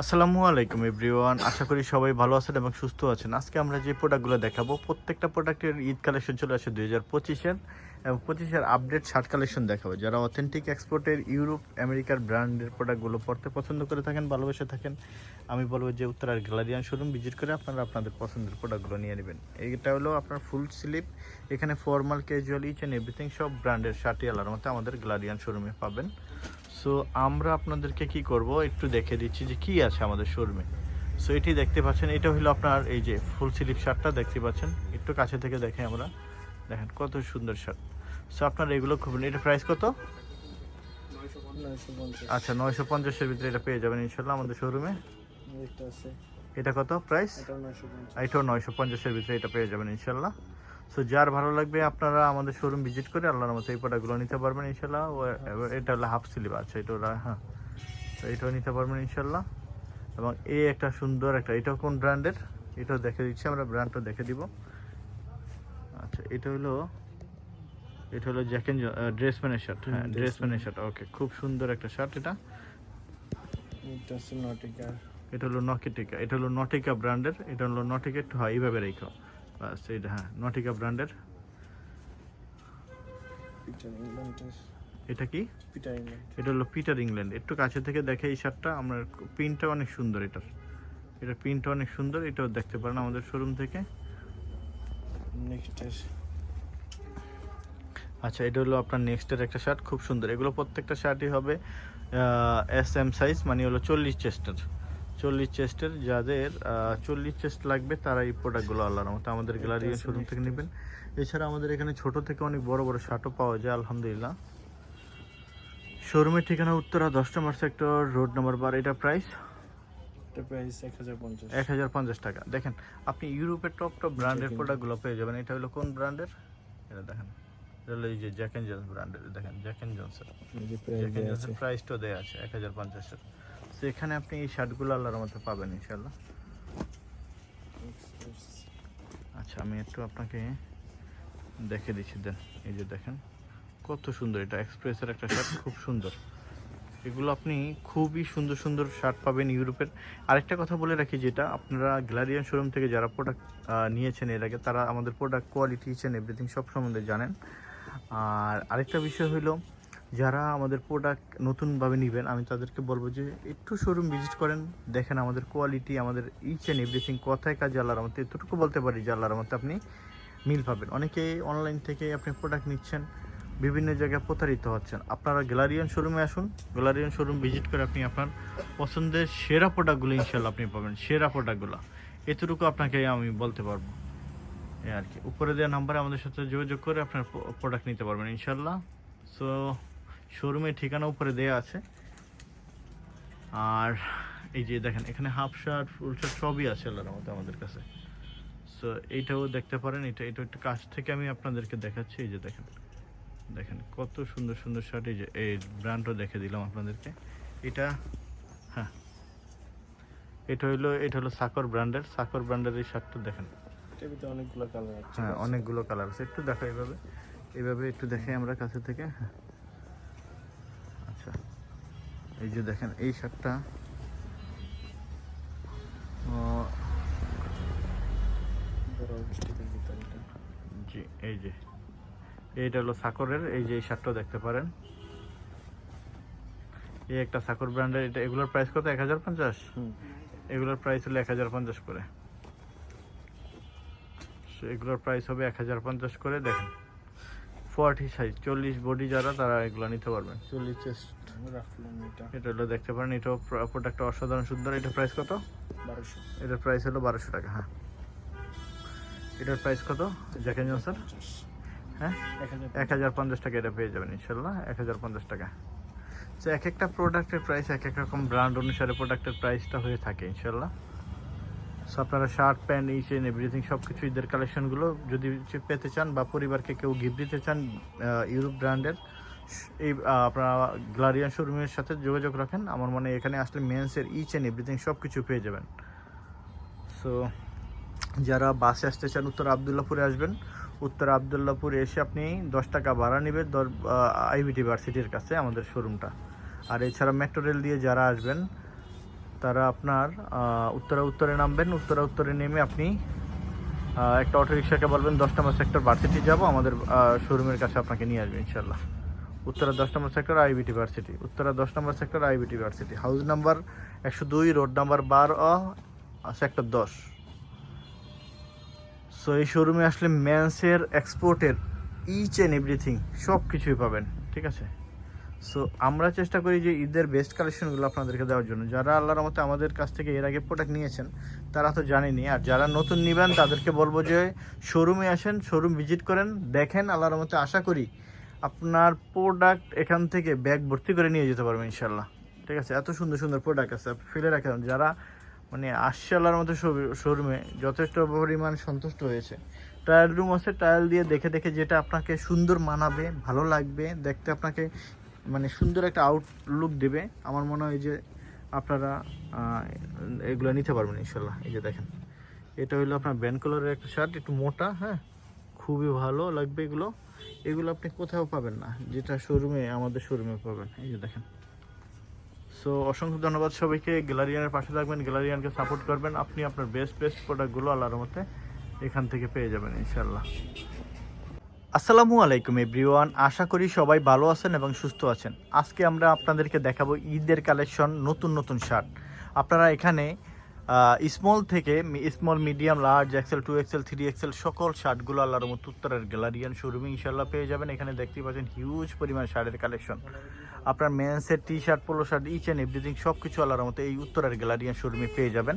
আসসালামু আলাইকুম, এভরিওয়ান। আশা করি সবাই ভালো আছেন এবং সুস্থ আছেন। আজকে আমরা যে প্রোডাক্টগুলো দেখাবো, প্রত্যেকটা প্রোডাক্টের ঈদ কালেকশন চলে আসে দুই হাজার পঁচিশের এবং পঁচিশের আপডেট শার্ট কালেকশন দেখাবো। যারা অথেন্টিক এক্সপোর্টের ইউরোপ আমেরিকার ব্র্যান্ডের প্রোডাক্টগুলো পড়তে পছন্দ করে থাকেন, ভালোবেসে থাকেন, আমি বলব যে উত্তরার গ্যালারিয়ান শোরুম ভিজিট করে আপনারা আপনাদের পছন্দের প্রোডাক্টগুলো নিয়ে নেবেন। এইটা হলো আপনার ফুল স্লিপ এখানে formal casual each and everything সব ব্র্যান্ডের শার্টই আলার মতো আমাদের গ্যালারিয়ান শোরুমে পাবেন। সো আমরা আপনাদেরকে কি করব? একটু দেখে দিচ্ছি যে কি আছে আমাদের শোরুমে। সো এটি দেখতে পাচ্ছেন এটা হলো আপনার এই যে ফুল স্লিপ শার্টটা দেখতে পাচ্ছেন। একটু কাছে থেকে দেখে আমরা। দেখেন কত সুন্দর শার্ট। সো আপনার এগুলো খুব এটা প্রাইস কত? আচ্ছা নয়শো পঞ্চাশের ভিতরে এটা পেয়ে যাবেন ইনশাল্লাহ আমাদের শোরুমে। এটা কত প্রাইস এটাও নয়শো পঞ্চাশের ভিতরে এটা পেয়ে যাবেন ইনশাল্লাহ সো যার ভালো লাগবে আপনারা আমাদের শোরুম ভিজিট করে আল্লাহর মতো এই প্রোডাক্টগুলো নিতে পারবেন ইনশাল্লাহ ও এটা হলো হাফ স্লিভ আছে এটা ওরা হ্যাঁ। তো এটাও নিতে পারবেন ইনশাল্লাহ এবং এই একটা সুন্দর একটা এটাও কোন ব্র্যান্ডের এটাও দেখে দিচ্ছি আমরা ব্র্যান্ডটা দেখে দিব। আচ্ছা এটা হলো এটা হলো জ্যাকেন ড্রেসম্যানের শার্ট হ্যাঁ ড্রেসম্যানের শার্ট ওকে খুব সুন্দর একটা শার্ট এটা। এটা হলো নকিটিকা এটা হলো নটিকা ব্র্যান্ডের এটা হলো নটিকা একটু হয় এইভাবে রেখো। বাস এটা হ্যাঁ নটিকা ব্র্যান্ডের এটা কি? এটা হলো পিটার ইংল্যান্ড একটু কাছে থেকে দেখে এই শার্টটা। আমরা প্রিন্টটা অনেক সুন্দর এটার। এটার প্রিন্টটা অনেক সুন্দর এটাও দেখতে পারেন আমাদের শোরুম থেকে। আচ্ছা এটা হলো আপনার নেক্সটের একটা শার্ট। খুব সুন্দর। এগুলো প্রত্যেকটা শার্টই হবে এস এম সাইজ মানে হলো চল্লিশ চেস্টের। চল্লিশ চেস্টের যাদের চল্লিশ চেস্ট লাগবে তারা এই প্রোডাক্টগুলো আল্লাহর মতো আমাদের গ্যালারি শোরুম থেকে নেবেন। এছাড়া আমাদের এখানে ছোট থেকে অনেক বড় বড় শার্টও পাওয়া যায় আলহামদুলিল্লাহ। শোরুমের ঠিকানা উত্তরা দশ নম্বর সেক্টর রোড নম্বর বার এটা প্রাইস এক হাজার পঞ্চাশ। টাকা। দেখেন আপনি ইউরোপের টপ টপ ব্র্যান্ডের প্রোডাক্টগুলো পেয়ে যাবেন। এটা হলো কোন ব্র্যান্ডের এটা দেখেন। এটা হলো এই যে জ্যাক জন্স ব্র্যান্ডের দেখেন জ্যাক জন্সের জ্যাক জন্সের প্রাইসটাও দেওয়া আছে এক হাজার পঞ্চাশের। তো এখানে আপনি এই শার্টগুলো আল্লাহর মতো পাবেন ইনশাল্লাহ আচ্ছা আমি একটু আপনাকে দেখে দিচ্ছি, দেন, এই যে দেখেন, কত সুন্দর এটা, এক্সপ্রেসের একটা শার্ট, খুব সুন্দর। এগুলো আপনি খুবই সুন্দর সুন্দর শার্ট পাবেন ইউরোপের। আরেকটা কথা বলে রাখি, যেটা আপনারা গ্যালারিয়ান শোরুম থেকে যারা প্রোডাক্ট নিয়েছেন এর আগে, তারা আমাদের প্রোডাক্ট কোয়ালিটি ইচেন এভরিথিং সব সম্বন্ধে জানেন। আর আরেকটা বিষয় হলো যারা আমাদের প্রোডাক্ট নতুনভাবে নেবেন, আমি তাদেরকে বলব যে একটু শোরুম ভিজিট করেন, দেখেন আমাদের কোয়ালিটি আমাদের ইচ অ্যান্ড এভরিথিং কথায় কাজে আল্লাহর মতো এতটুকু বলতে পারি যে আল্লাহর মতো আপনি মিল পাবেন। অনেকে অনলাইন থেকে আপনি প্রোডাক্ট নিচ্ছেন, বিভিন্ন জায়গায় প্রতারিত হচ্ছেন। আপনারা গ্যালারিয়ান শোরুমে আসুন গ্যালারিয়ান শোরুম ভিজিট করে আপনি আপনার পছন্দের সেরা প্রোডাক্টগুলো ইনশাল্লাহ আপনি পাবেন, সেরা প্রোডাক্টগুলো এতটুকু আপনাকে আমি বলতে পারব। এই আর কি। উপরে দেওয়া নাম্বারে আমাদের সাথে যোগাযোগ করে আপনার প্রোডাক্ট নিতে পারবেন ইনশাল্লাহ সো শোরুমের ঠিকানা উপরে দেওয়া আছে। আর এই যে দেখেন এখানে হাফ শার্ট ফুল শার্ট সবই আছে আল্লাহর মতো আমাদের কাছে। সো এইটাও দেখতে পারেন এটা এটা একটু কাছ থেকে আমি আপনাদেরকে দেখাচ্ছি এই যে দেখেন। দেখেন কত সুন্দর সুন্দর শার্ট এই যে এই ব্র্যান্ডও দেখে দিলাম আপনাদেরকে। এটা হ্যাঁ। এটা হইল এটা হলো সাকর ব্র্যান্ডের সাকর ব্র্যান্ডের এই শার্টটা দেখেন। অনেকগুলো কালার আছে। হ্যাঁ অনেকগুলো কালার আছে একটু দেখো এইভাবে এইভাবে একটু দেখে আমরা কাছে থেকে হ্যাঁ। এই যে দেখেন এই শার্টটা জি এই যে। এইটা হলো সাকরের এই যে এই শার্টটাও দেখতে পারেন। এই একটা সাকর ব্র্যান্ডের এটা এগুলোর প্রাইস কত? এক হাজার পঞ্চাশ? এগুলোর প্রাইস হলো এক হাজার পঞ্চাশ করে। এগুলোর প্রাইস হবে এক হাজার পঞ্চাশ করে দেখেন। ফর্টি সাইজ চল্লিশ বডি যারা তারা এগুলো নিতে পারবেন। চল্লিশ চেস্ট এটা। হলো দেখতে পারেন এটাও প্রোডাক্টটা অসাধারণ সুন্দর। এটার প্রাইস কত? বারোশো। এটার প্রাইস হলো বারোশো টাকা হ্যাঁ। এটার প্রাইস কত? জ্যাকেন জনসন হ্যাঁ? এক হাজার পঞ্চাশ। টাকা এটা পেয়ে যাবেন ইনশাল্লাহ এক হাজার পঞ্চাশ টাকা। তো এক একটা প্রোডাক্টের প্রাইস এক এক রকম ব্র্যান্ড অনুসারে প্রোডাক্টের প্রাইসটা হয়ে থাকে ইনশাল্লাহ সো আপনারা shirt pant each and everything সব কিছু ঈদের কালেকশনগুলো যদি পেতে চান বা পরিবারকে কেউ গিফট দিতে চান ইউরোপ ব্র্যান্ডের এই আপনারা গ্লারিয়ান শোরুমের সাথে যোগাযোগ রাখেন। আমার মনে এখানে আসলে মেন্সের ইচ এন্ড এভরিথিং সব কিছু পেয়ে যাবেন। সো যারা বাসে আসতে চান, উত্তর আবদুল্লাপুরে আসবেন। উত্তর আবদুল্লাপুরে এসে আপনি দশ টাকা ভাড়া নেবেন দর আইবিটি ভার্সিটির কাছে আমাদের শোরুমটা। আর এছাড়া মেট্রো রেল দিয়ে যারা আসবেন, তারা আপনার উত্তরা উত্তরে নামবেন। উত্তরা উত্তরে নেমে আপনি একটা অটো রিক্সাকে বলবেন দশ নম্বর সেক্টর ভার্সিটি যাব, আমাদের শোরুমের কাছে আপনাকে নিয়ে আসবে ইনশাল্লাহ উত্তরা দশ নম্বর সেক্টর আইবিটি ভার্সিটি উত্তরা দশ নম্বর sector IBT varsity house number একশো দুই রোড নাম্বার বারো সেক্টর দশ। সো এই শোরুমে আসলে ম্যান্সের এক্সপোর্টের ইচ অ্যান্ড এভরিথিং সব কিছুই পাবেন, ঠিক আছে? সো আমরা চেষ্টা করি যে ঈদের বেস্ট কালেকশনগুলো আপনাদেরকে দেওয়ার জন্য। যারা আল্লাহর মতে আমাদের কাছ থেকে এর আগে প্রোডাক্ট নিয়েছেন, তারা তো জানেনি আর যারা নতুন নেবেন, তাদেরকে বলব যে শোরুমে আসেন শোরুম ভিজিট করেন, দেখেন আল্লাহর মতে আশা করি আপনার প্রোডাক্ট এখান থেকে ব্যাগ ভর্তি করে নিয়ে যেতে পারবেন ইনশাল্লাহ ঠিক আছে? এত সুন্দর সুন্দর প্রোডাক্ট আছে। আপনি ফেলে রাখেন। যারা মানে আল্লাহর মতো শোরুমে যথেষ্ট পরিমাণ সন্তুষ্ট হয়েছে ট্রায়াল রুম আছে ট্রায়াল দিয়ে দেখে দেখে যেটা আপনাকে সুন্দর মানাবে, ভালো লাগবে, দেখতে আপনাকে মানে সুন্দর একটা আউটলুক দেবে, আমার মনে হয় যে আপনারা এগুলো নিতে পারবেন ইনশাল্লাহ এই যে দেখেন, এটা হলো আপনার ব্যান্ড কালারের একটা শার্ট একটু মোটা হ্যাঁ? খুবই ভালো লাগবে এগুলো। এগুলো আপনি কোথাও পাবেন না, যেটা শোরুমে আমাদের শোরুমে পাবেন। এই যে দেখেন। সো অসংখ্য ধন্যবাদ সবাইকে। গ্যালারিয়ানের পাশে থাকবেন গ্যালারিয়ানকে সাপোর্ট করবেন। আপনি আপনার বেস্ট বেস্ট প্রোডাক্টগুলো আল্লাহর মতে এখান থেকে পেয়ে যাবেন ইনশাল্লাহ আসসালামু আলাইকুম এভরিওয়ান আশা করি সবাই ভালো আছেন এবং সুস্থ আছেন। আজকে আমরা আপনাদেরকে দেখাবো ঈদের কালেকশন নতুন নতুন শার্ট। আপনারা এখানে স্মল থেকে small medium large XL two XL three XL সকল শার্টগুলো আল্লাহর মতো উত্তরের গ্যালারিয়ান শোরুমে ইনশাল্লাহ পেয়ে যাবেন। এখানে দেখতে পাচ্ছেন হিউজ পরিমাণ শার্টের কালেকশন আপনার মেন্সের T shirt polo shirt each and everything সব কিছু আল্লাহর মতো এই উত্তরের গ্যালারিয়ান শোরুমে পেয়ে যাবেন।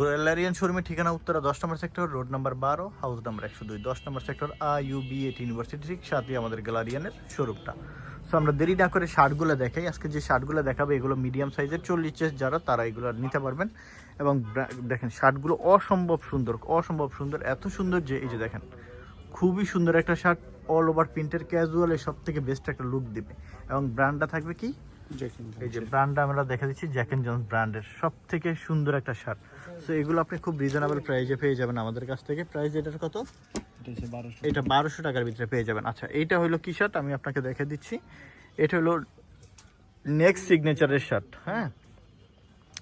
গ্যালারিয়ান শোরুমের ঠিকানা উত্তরা দশ নম্বর সেক্টর রোড নাম্বার বারো হাউস নাম্বার একশো দুই, দশ নম্বর সেক্টর আই এট ইউনিভার্সিটি ঠিক সাথে আমাদের গ্যালারিয়ানের শোরুমটা সো আমরা দেরি না করে শার্টগুলো দেখাই। আজকে যে শার্টগুলো দেখাবে, এগুলো মিডিয়াম সাইজের চল্লিশ চেস যারা, তারা এগুলো নিতে পারবেন। এবং দেখেন, শার্টগুলো অসম্ভব সুন্দর অসম্ভব সুন্দর, এত সুন্দর যে, এই যে দেখেন, খুবই সুন্দর একটা শার্ট অল ওভার প্রিন্টের ক্যাজুয়ালে সব থেকে বেস্ট একটা লুক দেবে। এবং ব্র্যান্ডটা থাকবে কি? এই যে ব্র্যান্ডটা আমরা দেখে দিচ্ছি জ্যাক এন্ড জন্স ব্র্যান্ডের সব থেকে সুন্দর একটা শার্ট সো এগুলো আপনি খুব রিজনেবল প্রাইসে পেয়ে যাবেন আমাদের কাছ থেকে। প্রাইস এটার কত? বারোশো। এটা বারোশো টাকার ভিতরে পেয়ে যাবেন। আচ্ছা এইটা হলো কি শার্ট আমি আপনাকে দেখে দিচ্ছি। এটা হলো নেক্সট সিগনেচারের শার্ট হ্যাঁ?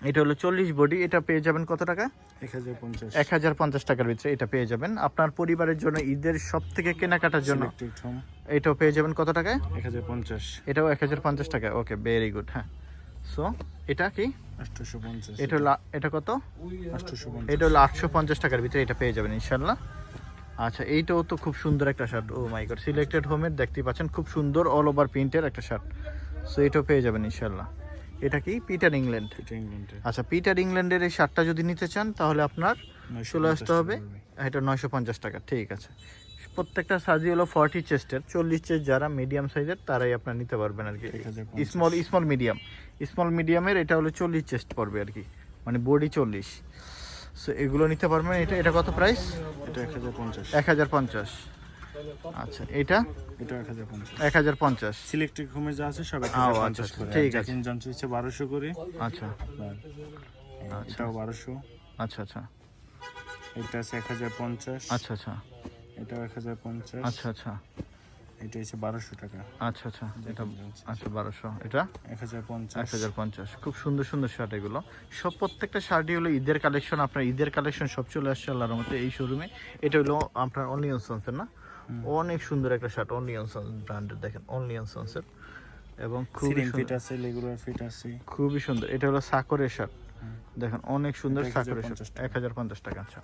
এটা হলো চল্লিশ বডি এটা পেয়ে যাবেন কত টাকা? এক হাজার পঞ্চাশ। টাকার ভিতরে এটা পেয়ে যাবেন। আপনার পরিবারের জন্য ঈদের সব থেকে কেনাকাটার জন্য এটাও পেয়ে যাবেন কত টাকায় এক হাজার পঞ্চাশ। এটাও এক হাজার পঞ্চাশ টাকা। ওকে ভেরি গুড হ্যাঁ। সো এটা কি? এটা হলো এটা কত? এটা হলো আটশো পঞ্চাশ টাকার ভিতরে এটা পেয়ে যাবেন ইনশাল্লাহ আচ্ছা এইটাও তো খুব সুন্দর একটা shirt oh my god selected হোমের দেখতেই পাচ্ছেন খুব সুন্দর অল ওভার প্রিন্টের একটা শার্ট সো এটাও পেয়ে যাবেন ইনশাল্লাহ এটা কি? পিটার ইংল্যান্ড আচ্ছা পিটার ইংল্যান্ডের এই শার্টটা যদি নিতে চান তাহলে আপনার চলে আসতে হবে। এটা নয়শো পঞ্চাশ টাকা ঠিক আছে। প্রত্যেকটা সাইজই হলো ফর্টি চেস্টের চল্লিশ চেস্ট যারা মিডিয়াম সাইজের তারাই আপনার নিতে পারবেন আর কি। স্মল স্মল মিডিয়াম স্মল মিডিয়ামের এটা হলো চল্লিশ চেস্ট পড়বে আর কি। মানে বডি চল্লিশ। সো এগুলো নিতে পারবেন। এটা এটা কত প্রাইস এটা এক হাজার পঞ্চাশ। এক হাজার পঞ্চাশ। আচ্ছা এটা? এটা এক হাজার পঞ্চাশ। এক হাজার পঞ্চাশ। হোমে যা আছে সব এক হাজার আচ্ছা, পঞ্চাশ আচ্ছা, করে। ঠিক আছে। বারোশো করে। আচ্ছা। এটাও বারোশো। আচ্ছা আচ্ছা। এটা আছে এক হাজার পঞ্চাশ। আচ্ছা আচ্ছা। এটাও এক হাজার পঞ্চাশ। আচ্ছা আচ্ছা। এটা হচ্ছে বারোশো টাকা। আচ্ছা আচ্ছা। এটা আচ্ছা বারোশো। এটা? এক হাজার এক হাজার পঞ্চাশ। খুব সুন্দর সুন্দর শার্ট এগুলো। সব প্রত্যেকটা শার্টই হলো ঈদের কালেকশন আপনার ঈদের কালেকশন সব চলে আসছে আল্লাহর মতে এই শোরুমে এটা হলো আপনার অনিয়ন সন্সের না? অনেক সুন্দর একটা শার্ট সন্স ব্র্যান্ডের দেখেন অনিয়ন সন্সের এবং খুবই ফিট আছে রেগুলার ফিট আছে। খুবই সুন্দর। এটা হলো সাকরের শার্ট দেখেন অনেক সুন্দর সাকরের শার্ট 1050 টাকা। এক হাজার পঞ্চাশ টাকা আচ্ছা।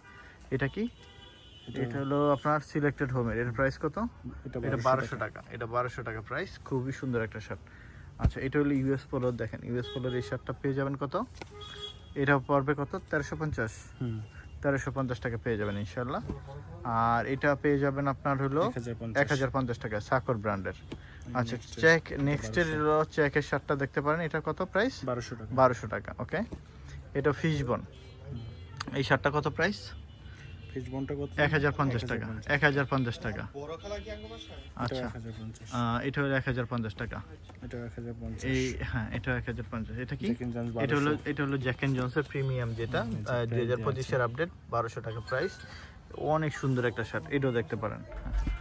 এটা কি? এটা- হলো আপনার সিলেক্টেড হোমের এর। প্রাইস কত? এটা এটা 1200 বারোশো টাকা। এটা বারোশো টাকা প্রাইস খুবই সুন্দর একটা শার্ট আচ্ছা এটা হলো ইউএস পোলোর দেখেন ইউএস পোলোর এই শার্টটা পেয়ে যাবেন কত? এটা পড়বে কত? তেরোশো পঞ্চাশ। হুম। তেরোশো পঞ্চাশ টাকা পেয়ে যাবেন ইনশাল্লাহ আর এটা পেয়ে যাবেন আপনার হলো এক হাজার পঞ্চাশ। টাকা সাকর ব্র্যান্ডের। আচ্ছা চেক নেক্সটের হলো চেকের শার্টটা দেখতে পারেন এটা কত প্রাইস বারোশো টাকা। বারোশো টাকা ওকে এটা ফিশবন এই শার্টটা কত প্রাইস ফিস বনটা কত? টাকা। এটা আচ্ছা। হলো টাকা। এটা এই হ্যাঁ এটা এক হাজার পঞ্চাশ। এটা কি? এটা হলো এটা হলো জ্যাক এন্ড জনসের প্রিমিয়াম যেটা। আপডেট বারোশো টাকা প্রাইস অনেক সুন্দর একটা শার্ট এটাও দেখতে পারেন। হ্যাঁ।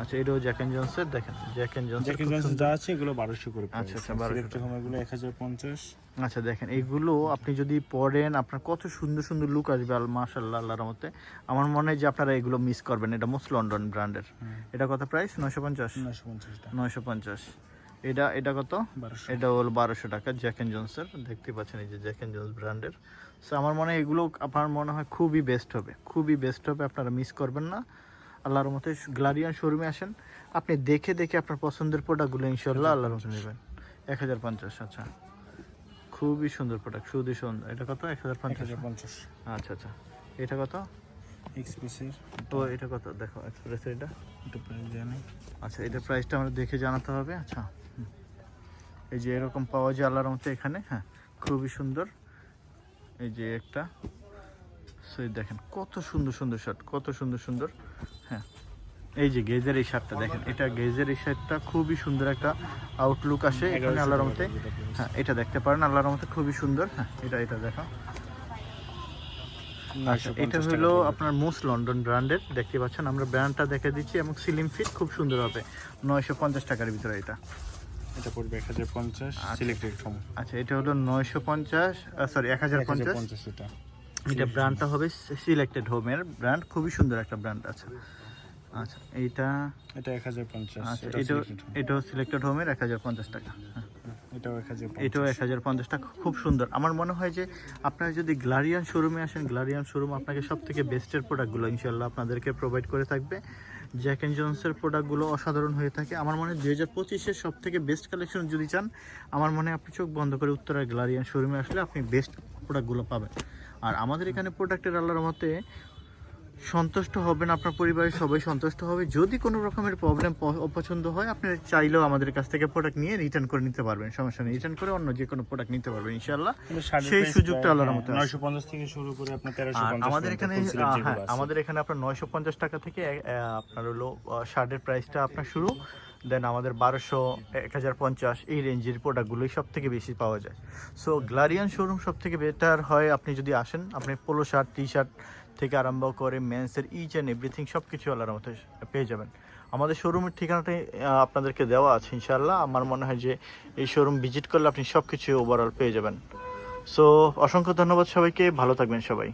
আচ্ছা এটাও জ্যাক এন্ড জন্সের দেখেন Jack and Jones Jackie Johnson যা আছে এগুলো বারোশো করে আচ্ছা, আচ্ছা, 1200 সিলেক্ট এগুলো এক হাজার পঞ্চাশ। আচ্ছা দেখেন এইগুলো আপনি যদি পড়েন আপনার কত সুন্দর সুন্দর লুক আসবে আল মাশাল্লাহ আল্লাহর মতে আমার মনে হয় যে আপনারা এগুলো মিস করবেন এটা মোস্ট লন্ডন ব্র্যান্ডের এটা কত প্রাইস নয়শো পঞ্চাশ? নশো পঞ্চাশটা পঞ্চাশ। এটা এটা কত? এটা হলো বারোশো টাকা জ্যাক এন্ড জন্সের দেখতে পাচ্ছেন এই যে জ্যাক এন্ড জন্স ব্র্যান্ডের সো আমার মনে হয় এগুলো আপনার মনে হয় খুবই বেস্ট হবে। খুবই বেস্ট হবে আপনারা মিস করবেন না। আল্লাহর মতে গ্লারিয়ান শোরুমে আসেন। আপনি দেখে দেখে আপনার পছন্দের প্রোডাক্টগুলো ইনশাল্লাহ আল্লাহর মতো নেবেন। এক হাজার পঞ্চাশ আচ্ছা। খুবই সুন্দর প্রোডাক্ট খুবই সুন্দর। এটা কত? এক হাজার পঞ্চাশ। পঞ্চাশ। আচ্ছা আচ্ছা। এটা কত? এক্সপ্রেসের ও এটা কত? দেখো এক্সপ্রেস এটা। একটু প্রাইস জানি আচ্ছা এটার প্রাইসটা আমরা দেখে জানাতে হবে আচ্ছা। এই যে এরকম পাওয়া যায় আল্লাহর মতো এখানে হ্যাঁ। খুবই সুন্দর। এই যে একটা দেখেন কত সুন্দর সুন্দর শার্ট কত সুন্দর সুন্দর। হ্যাঁ এই যে গেজের এই শার্টটা দেখেন এটা গেজের এই শার্টটা খুবই সুন্দর একটা আউটলুক আসে এখানে আল্লাহর হ্যাঁ এটা দেখতে পারেন আল্লাহর খুবই সুন্দর। হ্যাঁ এটা এটা দেখো। আচ্ছা এটা হলো আপনার মোস্ট লন্ডন ব্র্যান্ডের দেখতে পাচ্ছেন আমরা ব্র্যান্ডটা দেখে দিচ্ছি এবং সিলিম ফিট খুব সুন্দর হবে। নয়শো পঞ্চাশ টাকার ভিতরে এটা। এটা পড়বে এক হাজার পঞ্চাশ সিলেক্টেড আচ্ছা এটা হলো নয়শো পঞ্চাশ সরি এক হাজার পঞ্চাশ এটা। এটা ব্র্যান্ডটা হবে সিলেক্টেড হোমের ব্র্যান্ড খুবই সুন্দর একটা ব্র্যান্ড আছে। আচ্ছা এইটা এটা এক হাজার পঞ্চাশ আচ্ছা এটা এটাও সিলেক্টেড হোমের এক হাজার পঞ্চাশ টাকা। হ্যাঁ। এটাও এক হাজার এটাও এক হাজার পঞ্চাশ টাকা খুব সুন্দর। আমার মনে হয় যে আপনারা যদি গ্লারিয়ান শোরুমে আসেন গ্লারিয়ান শোরুম আপনাকে সব থেকে বেস্টের প্রোডাক্টগুলো ইনশাল্লাহ আপনাদেরকে প্রোভাইড করে থাকবে। জ্যাক অ্যান্ড জন্সের প্রোডাক্টগুলো অসাধারণ হয়ে থাকে। আমার মনে হয় দুই হাজার পঁচিশের সব থেকে বেস্ট কালেকশন যদি চান আমার মনে হয় আপনি চোখ বন্ধ করে উত্তরার গ্লারিয়ান শোরুমে আসলে আপনি বেস্ট প্রোডাক্টগুলো পাবেন। আর আমাদের এখানে প্রোডাক্টের আল্লাহর মতে সন্তুষ্ট হবেন আপনার পরিবারের সবাই সন্তুষ্ট হবে। যদি কোনো রকমের প্রবলেম অপছন্দ হয় আপনি চাইলেও আমাদের কাছ থেকে প্রোডাক্ট নিয়ে রিটার্ন করে নিতে পারবেন। সমস্যা নেই। রিটার্ন করে অন্য যে কোনো প্রোডাক্ট নিতে পারবেন ইনশাল্লাহ সেই সুযোগটা আল্লাহর মতো নয়শো পঞ্চাশ থেকে শুরু করে আপনার তেরোশো আমাদের এখানে হ্যাঁ আমাদের এখানে আপনার নয়শো পঞ্চাশ টাকা থেকে আপনার হলো শার্টের প্রাইসটা আপনার শুরু। দেন আমাদের বারোশো, এক হাজার পঞ্চাশ এই রেঞ্জের প্রোডাক্টগুলোই সব থেকে বেশি পাওয়া যায়। সো গ্লারিয়ান শোরুম সব থেকে বেটার হয় আপনি যদি আসেন, আপনি পোলো শার্ট টি শার্ট থেকে আরম্ভ করে মেন্সের ইচ অ্যান্ড এভরিথিং সব কিছু আল্লাহর মতো পেয়ে যাবেন। আমাদের শোরুমের ঠিকানাটাই আপনাদেরকে দেওয়া আছে ইনশাল্লাহ আমার মনে হয় যে এই শোরুম ভিজিট করলে আপনি সব কিছু ওভারঅল পেয়ে যাবেন। সো অসংখ্য ধন্যবাদ সবাইকে। ভালো থাকবেন সবাই।